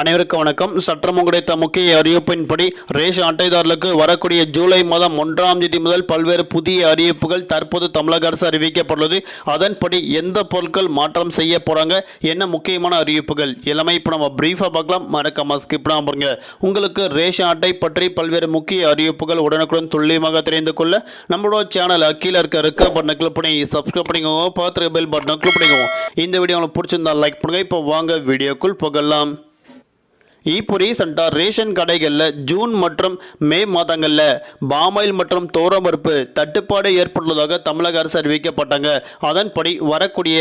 அனைவருக்கும் வணக்கம். சற்றம் கிடைத்த முக்கிய அறிவிப்பின்படி ரேஷன் அட்டைதாரர்களுக்கு வரக்கூடிய ஜூலை மாதம் ஒன்றாம் தேதி முதல் பல்வேறு புதிய அறிவிப்புகள் தற்போது தமிழக அரசு அறிவிக்கப்பட்டுள்ளது. அதன்படி எந்த பொருட்கள் மாற்றம் செய்ய போறாங்க? என்ன முக்கியமான அறிவிப்புகள்? எல்லாமே இப்போ நம்ம பிரீஃபாக பார்க்கலாம். மறக்காம ஸ்கிப் பண்ணாம பாருங்க. உங்களுக்கு ரேஷன் அட்டை பற்றி பல்வேறு முக்கிய அறிவிப்புகள் உடனுக்குடன் துல்லியமாக தெரிந்து கொள்ள நம்மளோட சேனல் கீழே இருக்க இருக்க பட்டனை கிளிக் பண்ணி சப்ஸ்கிரைப் பண்ணிக்கோங்க. பார்த்துருக்க பெல் பட்டனை கிளிக் பண்ணிக்கோங்க. இந்த வீடியோ உங்களுக்கு பிடிச்சிருந்தா லைக் பண்ணுங்க. இப்போ வாங்க வீடியோக்குள் புகழலாம் இப்போ ரீசெண்டாக ரேஷன் கடைகளில் ஜூன் மற்றும் மே மாதங்களில் பாமாயில் மற்றும் தோரமறுப்பு தட்டுப்பாடு ஏற்பட்டுள்ளதாக தமிழக அரசு அறிவிக்கப்பட்டாங்க. அதன்படி வரக்கூடிய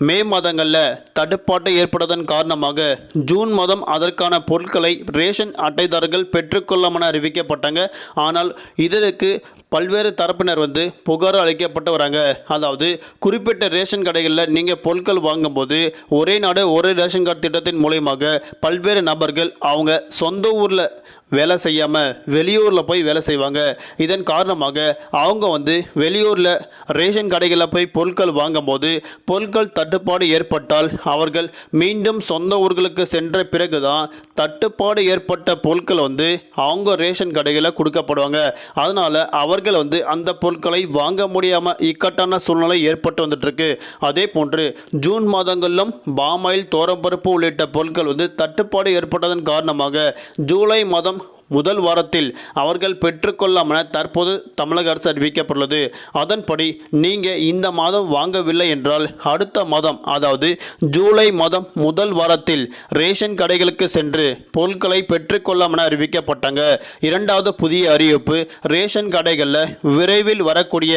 மே மாதங்களில் தட்டுப்பாடு ஏற்பட்டதன் காரணமாக ஜூன் மாதம் அதற்கான பொருட்களை ரேஷன் அட்டைதாரர்கள் பெற்றுக்கொள்ளாமல் அறிவிக்கப்பட்டாங்க. ஆனால் இதற்கு பல்வேறு தரப்பினர் வந்து புகார் அளிக்கப்பட்டு வராங்க. அதாவது குறிப்பிட்ட ரேஷன் கடைகளில் நீங்கள் பொருட்கள் வாங்கும்போது ஒரே நாடு ஒரே ரேஷன் கார்டு திட்டத்தின் மூலயமாக பல்வேறு நபர்கள் அவங்க சொந்த ஊரில் வேலை செய்யாமல் வெளியூரில் போய் வேலை செய்வாங்க. இதன் காரணமாக அவங்க வந்து வெளியூரில் ரேஷன் கடைகளில் போய் பொருட்கள் வாங்கும்போது பொருட்கள் தட்டுப்பாடு ஏற்பட்டால் அவர்கள் மீண்டும் சொந்த ஊர்களுக்கு சென்ற பிறகு தான் தட்டுப்பாடு ஏற்பட்ட பொருட்கள் வந்து அவங்க ரேஷன் கடைகளில் கொடுக்கப்படுவாங்க. அதனால் அவர்கள் வந்து அந்த பொருட்களை வாங்க முடியாமல் இக்கட்டான சூழ்நிலை ஏற்பட்டு வந்துட்டுருக்கு. அதே போன்று ஜூன் மாதங்களிலும் பாமாயில் தோரம்பருப்பு உள்ளிட்ட பொருட்கள் வந்து தட்டுப்பாடு ஏற்பட்டதன் காரணமாக ஜூலை மாதம் முதல் வாரத்தில் அவர்கள் பெற்றுக்கொள்ளாமல் தற்போது தமிழக அரசு அறிவிக்கப்பட்டுள்ளது. அதன்படி நீங்கள் இந்த மாதம் வாங்கவில்லை என்றால் அடுத்த மாதம் அதாவது ஜூலை மாதம் முதல் வாரத்தில் ரேஷன் கடைகளுக்கு சென்று பொருட்களை பெற்றுக்கொள்ளாமல் அறிவிக்கப்பட்டாங்க. இரண்டாவது புதிய அறிவிப்பு ரேஷன் கடைகளில் விரைவில் வரக்கூடிய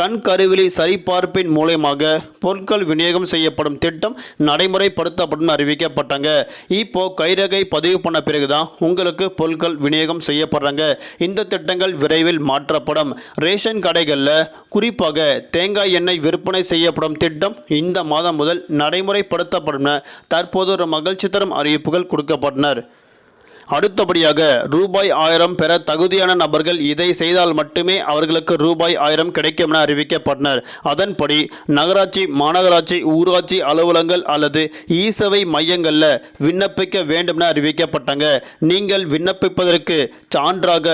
கண் கருவிலி சரிபார்ப்பின் மூலயமாக பொருட்கள் விநியோகம் செய்யப்படும் திட்டம் நடைமுறைப்படுத்தப்படும் அறிவிக்கப்பட்டாங்க. இப்போ கைரகை பதிவு பண்ண பிறகுதான் உங்களுக்கு பொருட்கள் விநியோகம் செய்யப்படுறாங்க. இந்த திட்டங்கள் விரைவில் மாற்றப்படும். ரேஷன் கடைகளில் குறிப்பாக தேங்காய் எண்ணெய் விற்பனை செய்யப்படும் திட்டம் இந்த மாதம் முதல் நடைமுறைப்படுத்தப்படும் தற்போது ஒரு மகிழ்ச்சி தரும் அறிவிப்புகள் கொடுக்கப்பட்டனர். அடுத்தபடியாக ரூபாய் ஆயிரம் பெற தகுதியான நபர்கள் இதை செய்தால் மட்டுமே அவர்களுக்கு ரூபாய் ஆயிரம் கிடைக்கும் என அறிவிக்கப்பட்டனர். அதன்படி நகராட்சி மாநகராட்சி ஊராட்சி அலுவலகங்கள் அல்லது ஈசவை மையங்களில் விண்ணப்பிக்க வேண்டும் என அறிவிக்கப்பட்டாங்க. நீங்கள் விண்ணப்பிப்பதற்கு சான்றாக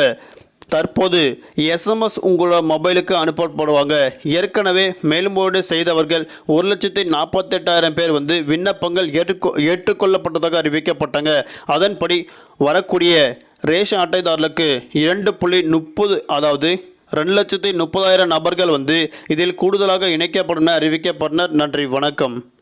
தற்போது எஸ்எம்எஸ் உங்களோட மொபைலுக்கு அனுப்பப்படுவாங்க. ஏற்கனவே மேல்முறையீடு செய்தவர்கள் ஒரு லட்சத்தி நாற்பத்தெட்டாயிரம் பேர் வந்து விண்ணப்பங்கள் ஏற்றுக்கொ ஏற்றுக்கொள்ளப்பட்டதாக அறிவிக்கப்பட்டாங்க. அதன்படி வரக்கூடிய ரேஷன் அட்டைதாரர்களுக்கு இரண்டு புள்ளி முப்பது அதாவது ரெண்டு லட்சத்தி முப்பதாயிரம் நபர்கள் வந்து இதில் கூடுதலாக இணைக்கப்படும் அறிவிக்கப்பட்டனர். நன்றி வணக்கம்.